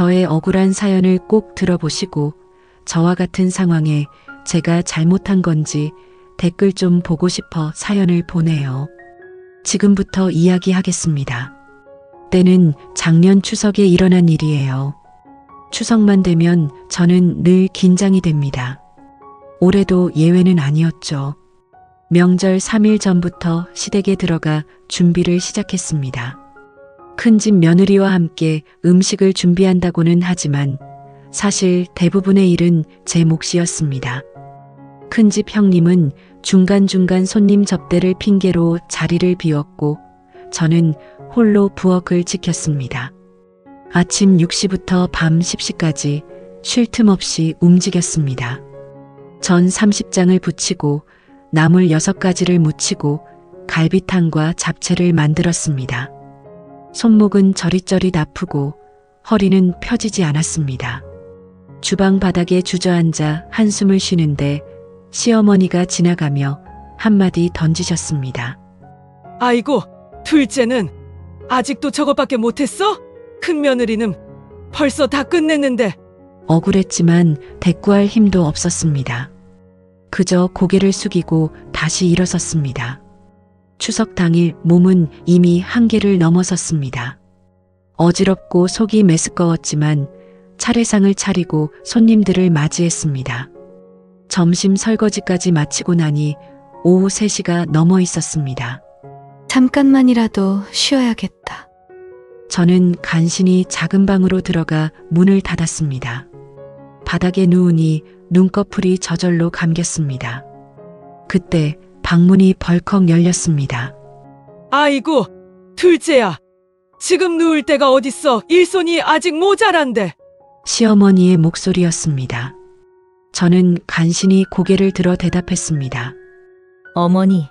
저의 억울한 사연을 꼭 들어보시고 저와 같은 상황에 제가 잘못한 건지 댓글 좀 보고 싶어 사연을 보내요. 지금부터 이야기하겠습니다. 때는 작년 추석에 일어난 일이에요. 추석만 되면 저는 늘 긴장이 됩니다. 올해도 예외는 아니었죠. 명절 3일 전부터 시댁에 들어가 준비를 시작했습니다. 큰집 며느리와 함께 음식을 준비한다고는 하지만 사실 대부분의 일은 제 몫이었습니다. 큰집 형님은 중간중간 손님 접대를 핑계로 자리를 비웠고 저는 홀로 부엌을 지켰습니다. 아침 6시부터 밤 10시까지 쉴 틈 없이 움직였습니다. 전 30장을 부치고 나물 6가지를 무치고 갈비탕과 잡채를 만들었습니다. 손목은 저릿저릿 아프고 허리는 펴지지 않았습니다. 주방 바닥에 주저앉아 한숨을 쉬는데 시어머니가 지나가며 한마디 던지셨습니다. 아이고, 둘째는 아직도 저것밖에 못했어? 큰 며느리는 벌써 다 끝냈는데 억울했지만 대꾸할 힘도 없었습니다. 그저 고개를 숙이고 다시 일어섰습니다. 추석 당일 몸은 이미 한계를 넘어섰습니다. 어지럽고 속이 메스꺼웠지만 차례상을 차리고 손님들을 맞이했습니다. 점심 설거지까지 마치고 나니 오후 3시가 넘어 있었습니다. 잠깐만이라도 쉬어야겠다. 저는 간신히 작은 방으로 들어가 문을 닫았습니다. 바닥에 누우니 눈꺼풀이 저절로 감겼습니다. 그때 방문이 벌컥 열렸습니다. 아이고, 둘째야. 지금 누울 데가 어딨어? 일손이 아직 모자란데. 시어머니의 목소리였습니다. 저는 간신히 고개를 들어 대답했습니다. 어머니,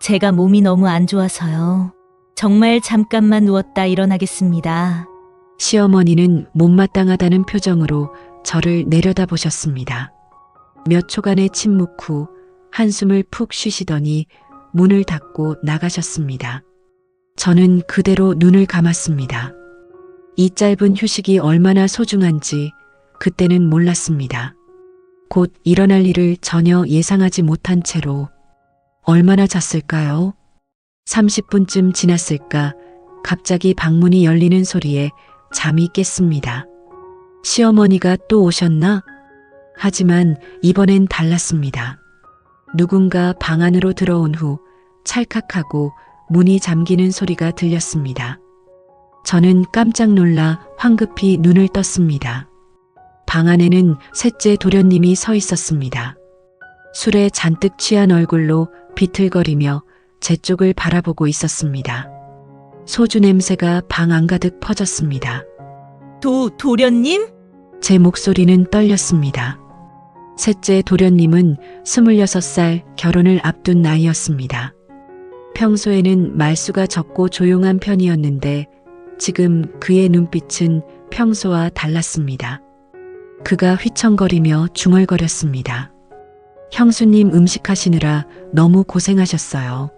제가 몸이 너무 안 좋아서요. 정말 잠깐만 누웠다 일어나겠습니다. 시어머니는 못마땅하다는 표정으로 저를 내려다보셨습니다. 몇 초간의 침묵 후 한숨을 푹 쉬시더니 문을 닫고 나가셨습니다. 저는 그대로 눈을 감았습니다. 이 짧은 휴식이 얼마나 소중한지 그때는 몰랐습니다. 곧 일어날 일을 전혀 예상하지 못한 채로 얼마나 잤을까요? 30분쯤 지났을까 갑자기 방문이 열리는 소리에 잠이 깼습니다. 시어머니가 또 오셨나? 하지만 이번엔 달랐습니다. 누군가 방 안으로 들어온 후 찰칵하고 문이 잠기는 소리가 들렸습니다. 저는 깜짝 놀라 황급히 눈을 떴습니다. 방 안에는 셋째 도련님이 서 있었습니다. 술에 잔뜩 취한 얼굴로 비틀거리며 제 쪽을 바라보고 있었습니다. 소주 냄새가 방 안 가득 퍼졌습니다. 도, 도련님? 제 목소리는 떨렸습니다. 셋째 도련님은 26살 결혼을 앞둔 나이였습니다. 평소에는 말수가 적고 조용한 편이었는데 지금 그의 눈빛은 평소와 달랐습니다. 그가 휘청거리며 중얼거렸습니다. 형수님 음식하시느라 너무 고생하셨어요.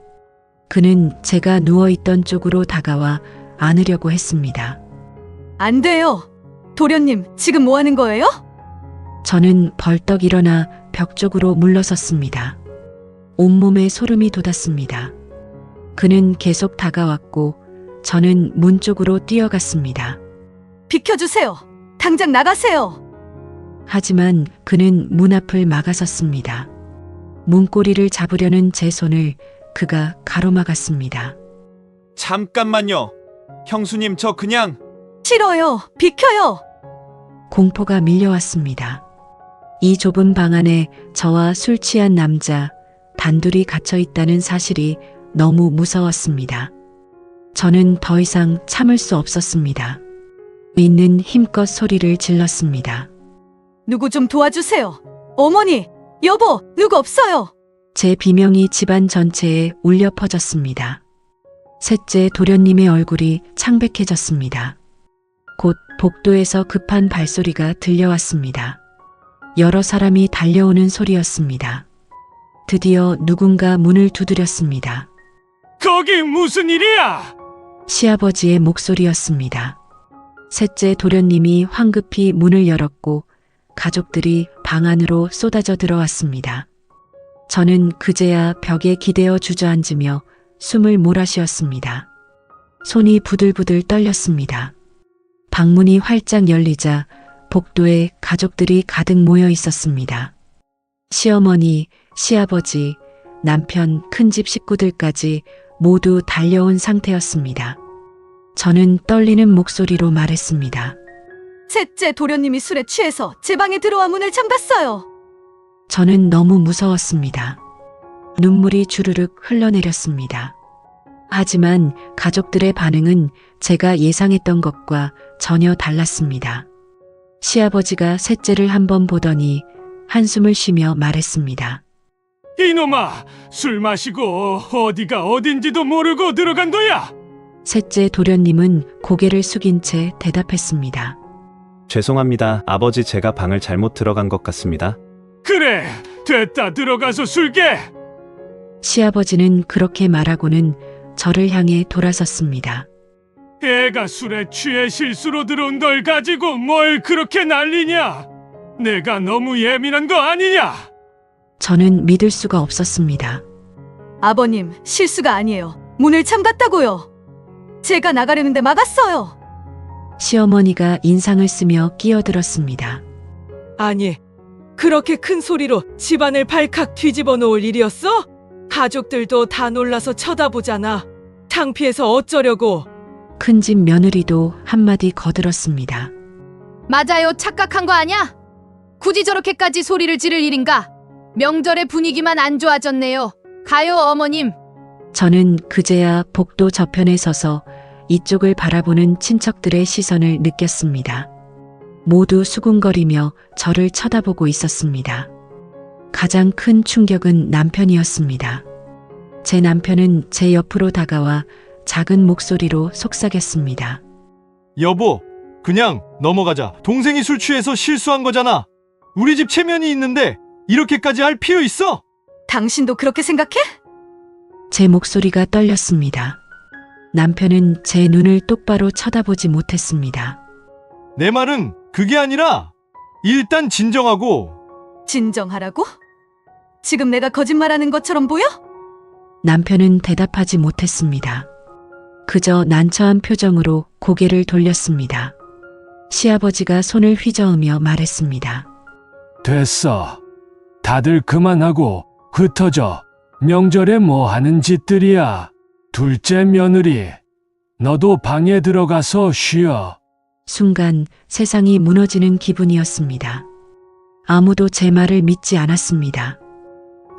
그는 제가 누워있던 쪽으로 다가와 안으려고 했습니다. 안 돼요. 도련님, 지금 뭐 하는 거예요? 저는 벌떡 일어나 벽 쪽으로 물러섰습니다. 온몸에 소름이 돋았습니다. 그는 계속 다가왔고 저는 문 쪽으로 뛰어갔습니다. 비켜주세요. 당장 나가세요. 하지만 그는 문 앞을 막아섰습니다. 문고리를 잡으려는 제 손을 그가 가로막았습니다. 잠깐만요. 형수님, 저 그냥 싫어요. 비켜요. 공포가 밀려왔습니다. 이 좁은 방 안에 저와 술 취한 남자 단둘이 갇혀 있다는 사실이 너무 무서웠습니다. 저는 더 이상 참을 수 없었습니다. 있는 힘껏 소리를 질렀습니다. 누구 좀 도와주세요. 어머니, 여보, 누구 없어요. 제 비명이 집안 전체에 울려 퍼졌습니다. 셋째 도련님의 얼굴이 창백해졌습니다. 곧 복도에서 급한 발소리가 들려왔습니다. 여러 사람이 달려오는 소리였습니다. 드디어 누군가 문을 두드렸습니다. 거기 무슨 일이야? 시아버지의 목소리였습니다. 셋째 도련님이 황급히 문을 열었고 가족들이 방 안으로 쏟아져 들어왔습니다. 저는 그제야 벽에 기대어 주저앉으며 숨을 몰아쉬었습니다. 손이 부들부들 떨렸습니다. 방문이 활짝 열리자 복도에 가족들이 가득 모여 있었습니다. 시어머니, 시아버지, 남편, 큰집 식구들까지 모두 달려온 상태였습니다. 저는 떨리는 목소리로 말했습니다. 셋째 도련님이 술에 취해서 제 방에 들어와 문을 잠갔어요. 저는 너무 무서웠습니다. 눈물이 주르륵 흘러내렸습니다. 하지만 가족들의 반응은 제가 예상했던 것과 전혀 달랐습니다. 시아버지가 셋째를 한번 보더니 한숨을 쉬며 말했습니다. 이놈아, 술 마시고 어디가 어딘지도 모르고 들어간 거야? 셋째 도련님은 고개를 숙인 채 대답했습니다. 죄송합니다. 아버지 제가 방을 잘못 들어간 것 같습니다. 그래, 됐다 들어가서 술게. 시아버지는 그렇게 말하고는 저를 향해 돌아섰습니다. 애가 술에 취해 실수로 들어온 걸 가지고 뭘 그렇게 난리냐? 내가 너무 예민한 거 아니냐? 저는 믿을 수가 없었습니다. 아버님, 실수가 아니에요. 문을 잠갔다고요. 제가 나가려는데 막았어요. 시어머니가 인상을 쓰며 끼어들었습니다. 아니, 그렇게 큰 소리로 집안을 발칵 뒤집어 놓을 일이었어? 가족들도 다 놀라서 쳐다보잖아. 창피해서 어쩌려고. 큰 집 며느리도 한마디 거들었습니다. 맞아요. 착각한 거 아냐? 굳이 저렇게까지 소리를 지를 일인가? 명절의 분위기만 안 좋아졌네요. 가요, 어머님. 저는 그제야 복도 저편에 서서 이쪽을 바라보는 친척들의 시선을 느꼈습니다. 모두 수군거리며 저를 쳐다보고 있었습니다. 가장 큰 충격은 남편이었습니다. 제 남편은 제 옆으로 다가와 작은 목소리로 속삭였습니다. 여보, 그냥 넘어가자. 동생이 술 취해서 실수한 거잖아. 우리 집 체면이 있는데 이렇게까지 할 필요 있어? 당신도 그렇게 생각해? 제 목소리가 떨렸습니다. 남편은 제 눈을 똑바로 쳐다보지 못했습니다. 내 말은 그게 아니라 일단 진정하고 진정하라고? 지금 내가 거짓말하는 것처럼 보여? 남편은 대답하지 못했습니다. 그저 난처한 표정으로 고개를 돌렸습니다. 시아버지가 손을 휘저으며 말했습니다. 됐어. 다들 그만하고 흩어져. 명절에 뭐 하는 짓들이야. 둘째 며느리, 너도 방에 들어가서 쉬어. 순간 세상이 무너지는 기분이었습니다. 아무도 제 말을 믿지 않았습니다.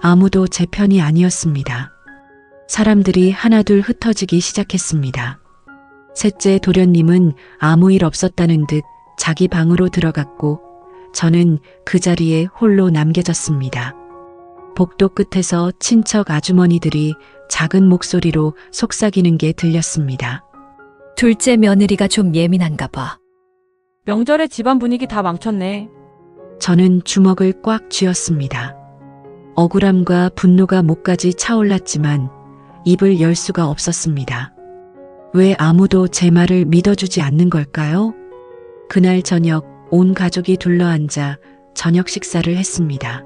아무도 제 편이 아니었습니다. 사람들이 하나둘 흩어지기 시작했습니다. 셋째 도련님은 아무 일 없었다는 듯 자기 방으로 들어갔고 저는 그 자리에 홀로 남겨졌습니다. 복도 끝에서 친척 아주머니들이 작은 목소리로 속삭이는 게 들렸습니다. 둘째 며느리가 좀 예민한가 봐. 명절에 집안 분위기 다 망쳤네. 저는 주먹을 꽉 쥐었습니다. 억울함과 분노가 목까지 차올랐지만 입을 열 수가 없었습니다. 왜 아무도 제 말을 믿어주지 않는 걸까요? 그날 저녁 온 가족이 둘러앉아 저녁 식사를 했습니다.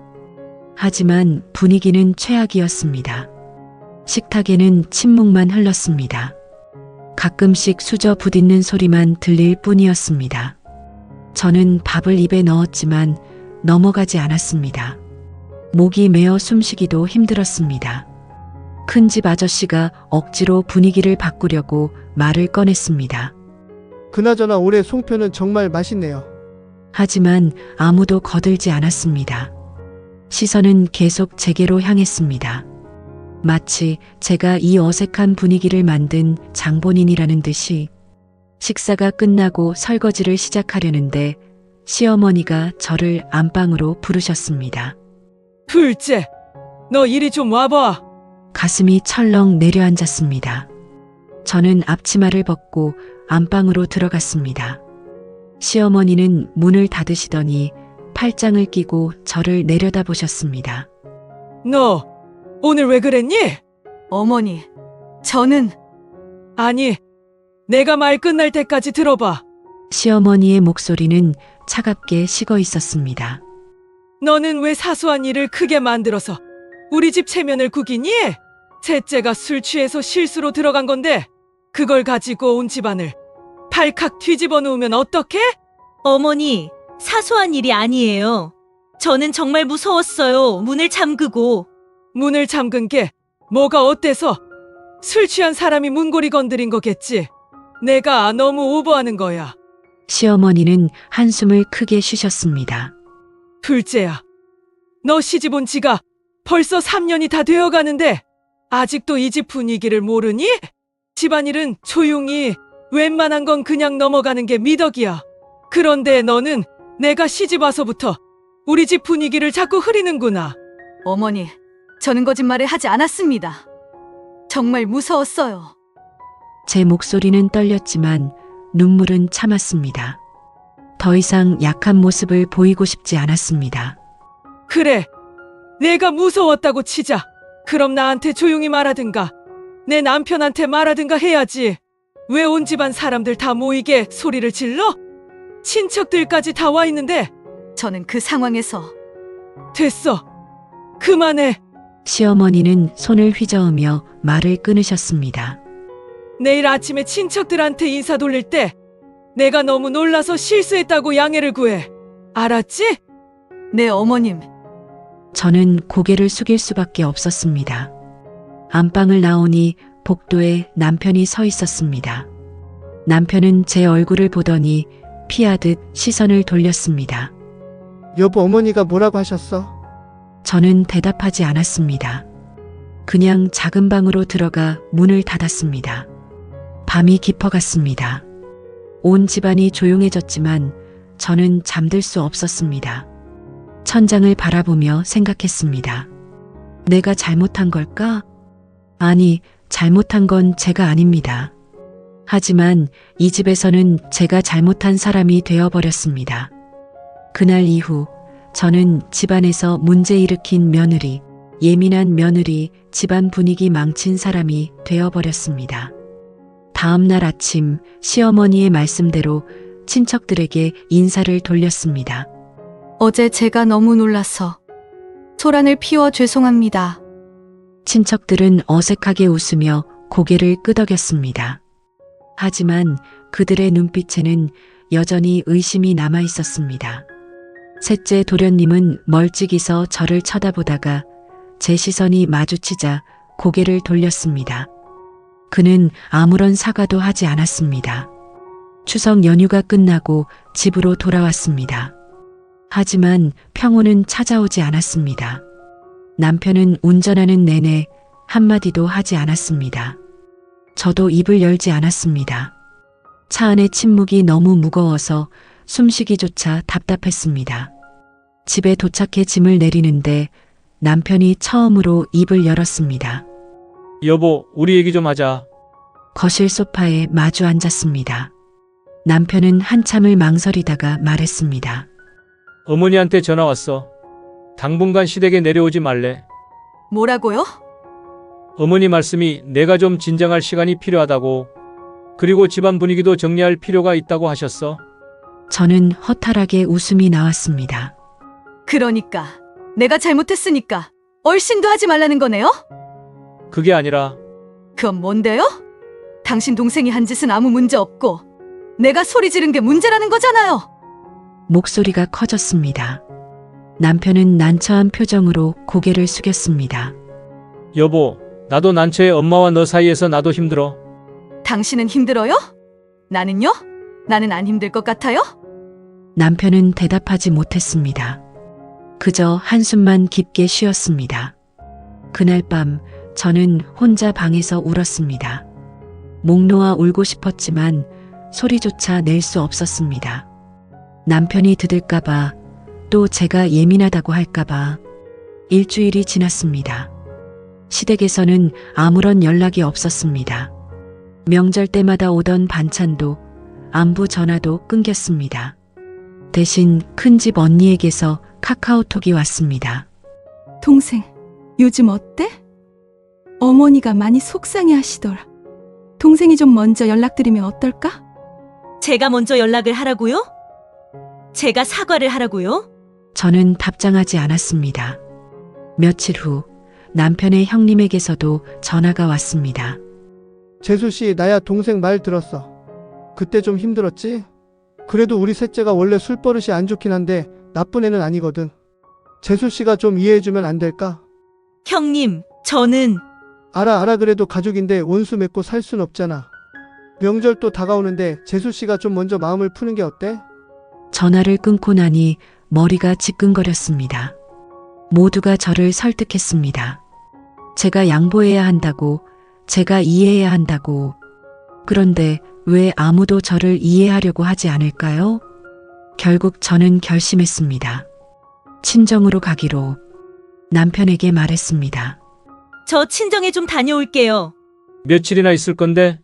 하지만 분위기는 최악이었습니다. 식탁에는 침묵만 흘렀습니다. 가끔씩 수저 부딪는 소리만 들릴 뿐이었습니다. 저는 밥을 입에 넣었지만 넘어가지 않았습니다. 목이 메어 숨쉬기도 힘들었습니다. 큰 집 아저씨가 억지로 분위기를 바꾸려고 말을 꺼냈습니다. 그나저나 올해 송편은 정말 맛있네요. 하지만 아무도 거들지 않았습니다. 시선은 계속 제게로 향했습니다. 마치 제가 이 어색한 분위기를 만든 장본인이라는 듯이 식사가 끝나고 설거지를 시작하려는데 시어머니가 저를 안방으로 부르셨습니다. 둘째, 너 이리 좀 와봐. 가슴이 철렁 내려앉았습니다. 저는 앞치마를 벗고 안방으로 들어갔습니다. 시어머니는 문을 닫으시더니 팔짱을 끼고 저를 내려다보셨습니다. 너, 오늘 왜 그랬니? 어머니, 저는 아니, 내가 말 끝날 때까지 들어봐. 시어머니의 목소리는 차갑게 식어 있었습니다. 너는 왜 사소한 일을 크게 만들어서 우리 집 체면을 구기니? 셋째가 술 취해서 실수로 들어간 건데 그걸 가지고 온 집안을 발칵 뒤집어 놓으면 어떡해? 어머니, 사소한 일이 아니에요. 저는 정말 무서웠어요. 문을 잠그고. 문을 잠근 게 뭐가 어때서? 술 취한 사람이 문고리 건드린 거겠지. 내가 너무 오버하는 거야. 시어머니는 한숨을 크게 쉬셨습니다. 둘째야. 너 시집 온 지가 벌써 3년이 다 되어 가는데 아직도 이 집 분위기를 모르니? 집안일은 조용히 웬만한 건 그냥 넘어가는 게 미덕이야. 그런데 너는 내가 시집 와서부터 우리 집 분위기를 자꾸 흐리는구나. 어머니, 저는 거짓말을 하지 않았습니다. 정말 무서웠어요. 제 목소리는 떨렸지만 눈물은 참았습니다. 더 이상 약한 모습을 보이고 싶지 않았습니다. 그래. 내가 무서웠다고 치자. 그럼 나한테 조용히 말하든가. 내 남편한테 말하든가 해야지. 왜 온 집안 사람들 다 모이게 소리를 질러? 친척들까지 다 와 있는데 저는 그 상황에서 됐어. 그만해. 시어머니는 손을 휘저으며 말을 끊으셨습니다. 내일 아침에 친척들한테 인사 돌릴 때 내가 너무 놀라서 실수했다고 양해를 구해. 알았지? 네 어머님, 저는 고개를 숙일 수밖에 없었습니다. 안방을 나오니 복도에 남편이 서 있었습니다. 남편은 제 얼굴을 보더니 피하듯 시선을 돌렸습니다. 여보 어머니가 뭐라고 하셨어? 저는 대답하지 않았습니다. 그냥 작은 방으로 들어가 문을 닫았습니다. 밤이 깊어갔습니다. 온 집안이 조용해졌지만 저는 잠들 수 없었습니다. 천장을 바라보며 생각했습니다. 내가 잘못한 걸까? 아니, 잘못한 건 제가 아닙니다. 하지만 이 집에서는 제가 잘못한 사람이 되어버렸습니다. 그날 이후 저는 집안에서 문제 일으킨 며느리, 예민한 며느리, 집안 분위기 망친 사람이 되어버렸습니다. 다음 날 아침 시어머니의 말씀대로 친척들에게 인사를 돌렸습니다. 어제 제가 너무 놀라서 소란을 피워 죄송합니다. 친척들은 어색하게 웃으며 고개를 끄덕였습니다. 하지만 그들의 눈빛에는 여전히 의심이 남아 있었습니다. 셋째 도련님은 멀찍이서 저를 쳐다보다가 제 시선이 마주치자 고개를 돌렸습니다. 그는 아무런 사과도 하지 않았습니다. 추석 연휴가 끝나고 집으로 돌아왔습니다. 하지만 평온은 찾아오지 않았습니다. 남편은 운전하는 내내 한마디도 하지 않았습니다. 저도 입을 열지 않았습니다. 차 안의 침묵이 너무 무거워서 숨쉬기조차 답답했습니다. 집에 도착해 짐을 내리는데 남편이 처음으로 입을 열었습니다. 여보, 우리 얘기 좀 하자. 거실 소파에 마주 앉았습니다. 남편은 한참을 망설이다가 말했습니다. 어머니한테 전화 왔어. 당분간 시댁에 내려오지 말래. 뭐라고요? 어머니 말씀이 내가 좀 진정할 시간이 필요하다고. 그리고 집안 분위기도 정리할 필요가 있다고 하셨어. 저는 허탈하게 웃음이 나왔습니다. 그러니까 내가 잘못했으니까 얼씬도 하지 말라는 거네요? 그게 아니라 그건 뭔데요? 당신 동생이 한 짓은 아무 문제 없고 내가 소리 지른 게 문제라는 거잖아요. 목소리가 커졌습니다. 남편은 난처한 표정으로 고개를 숙였습니다. 여보, 나도 난처해 엄마와 너 사이에서 나도 힘들어. 당신은 힘들어요? 나는요? 나는 안 힘들 것 같아요? 남편은 대답하지 못했습니다. 그저 한숨만 깊게 쉬었습니다. 그날 밤 저는 혼자 방에서 울었습니다. 목 놓아 울고 싶었지만 소리조차 낼 수 없었습니다. 남편이 들을까봐 또 제가 예민하다고 할까봐 일주일이 지났습니다. 시댁에서는 아무런 연락이 없었습니다. 명절 때마다 오던 반찬도 안부 전화도 끊겼습니다. 대신 큰집 언니에게서 카카오톡이 왔습니다. 동생, 요즘 어때? 어머니가 많이 속상해 하시더라. 동생이 좀 먼저 연락드리면 어떨까? 제가 먼저 연락을 하라고요? 제가 사과를 하라고요? 저는 답장하지 않았습니다. 며칠 후 남편의 형님에게서도 전화가 왔습니다. 재수 씨, 나야 동생 말 들었어. 그때 좀 힘들었지? 그래도 우리 셋째가 원래 술 버릇이 안 좋긴 한데 나쁜 애는 아니거든. 재수 씨가 좀 이해해주면 안 될까? 형님, 저는 알아, 알아. 그래도 가족인데 원수 맺고 살 순 없잖아. 명절 또 다가오는데 재수 씨가 좀 먼저 마음을 푸는 게 어때? 전화를 끊고 나니 머리가 지끈거렸습니다. 모두가 저를 설득했습니다. 제가 양보해야 한다고, 제가 이해해야 한다고. 그런데 왜 아무도 저를 이해하려고 하지 않을까요? 결국 저는 결심했습니다. 친정으로 가기로 남편에게 말했습니다. 저 친정에 좀 다녀올게요. 며칠이나 있을 건데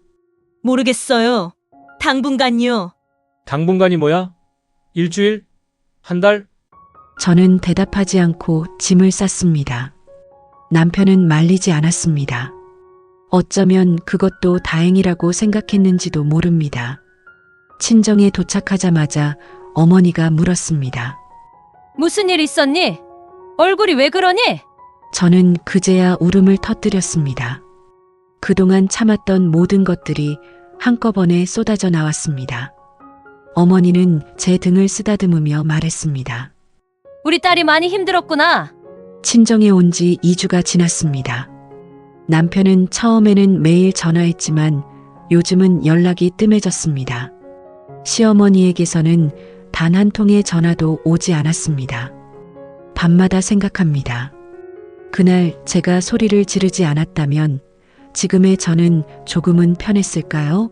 모르겠어요. 당분간요. 당분간이 뭐야? 일주일? 한 달? 저는 대답하지 않고 짐을 쌌습니다. 남편은 말리지 않았습니다. 어쩌면 그것도 다행이라고 생각했는지도 모릅니다. 친정에 도착하자마자 어머니가 물었습니다. 무슨 일 있었니? 얼굴이 왜 그러니? 저는 그제야 울음을 터뜨렸습니다. 그동안 참았던 모든 것들이 한꺼번에 쏟아져 나왔습니다. 어머니는 제 등을 쓰다듬으며 말했습니다. 우리 딸이 많이 힘들었구나. 친정에 온 지 2주가 지났습니다. 남편은 처음에는 매일 전화했지만 요즘은 연락이 뜸해졌습니다. 시어머니에게서는 단 한 통의 전화도 오지 않았습니다. 밤마다 생각합니다. 그날 제가 소리를 지르지 않았다면 지금의 저는 조금은 편했을까요?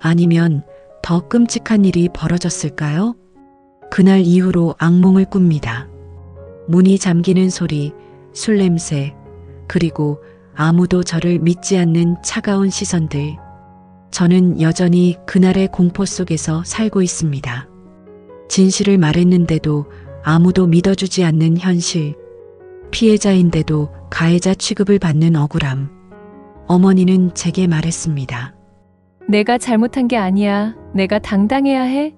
아니면 더 끔찍한 일이 벌어졌을까요? 그날 이후로 악몽을 꿉니다. 문이 잠기는 소리, 술 냄새, 그리고 아무도 저를 믿지 않는 차가운 시선들. 저는 여전히 그날의 공포 속에서 살고 있습니다. 진실을 말했는데도 아무도 믿어주지 않는 현실. 피해자인데도 가해자 취급을 받는 억울함. 어머니는 제게 말했습니다. 내가 잘못한 게 아니야. 내가 당당해야 해.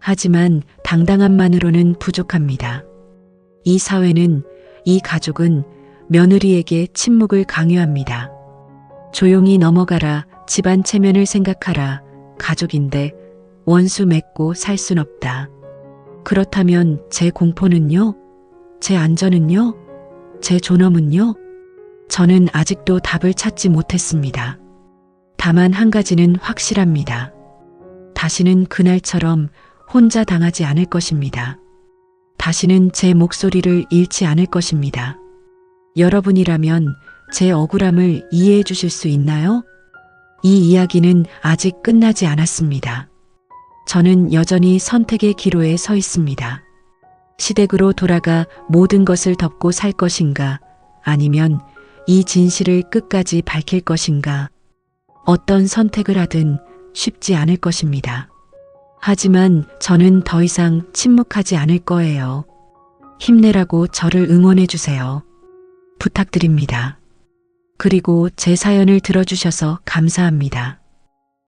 하지만 당당함만으로는 부족합니다. 이 사회는, 이 가족은 며느리에게 침묵을 강요합니다. 조용히 넘어가라, 집안 체면을 생각하라, 가족인데 원수 맺고 살 순 없다. 그렇다면 제 공포는요? 제 안전은요? 제 존엄은요? 저는 아직도 답을 찾지 못했습니다. 다만 한 가지는 확실합니다. 다시는 그날처럼 혼자 당하지 않을 것입니다. 다시는 제 목소리를 잃지 않을 것입니다. 여러분이라면 제 억울함을 이해해 주실 수 있나요? 이 이야기는 아직 끝나지 않았습니다. 저는 여전히 선택의 기로에 서 있습니다. 시댁으로 돌아가 모든 것을 덮고 살 것인가, 아니면 이 진실을 끝까지 밝힐 것인가, 어떤 선택을 하든 쉽지 않을 것입니다. 하지만 저는 더 이상 침묵하지 않을 거예요. 힘내라고 저를 응원해 주세요. 부탁드립니다. 그리고 제 사연을 들어주셔서 감사합니다.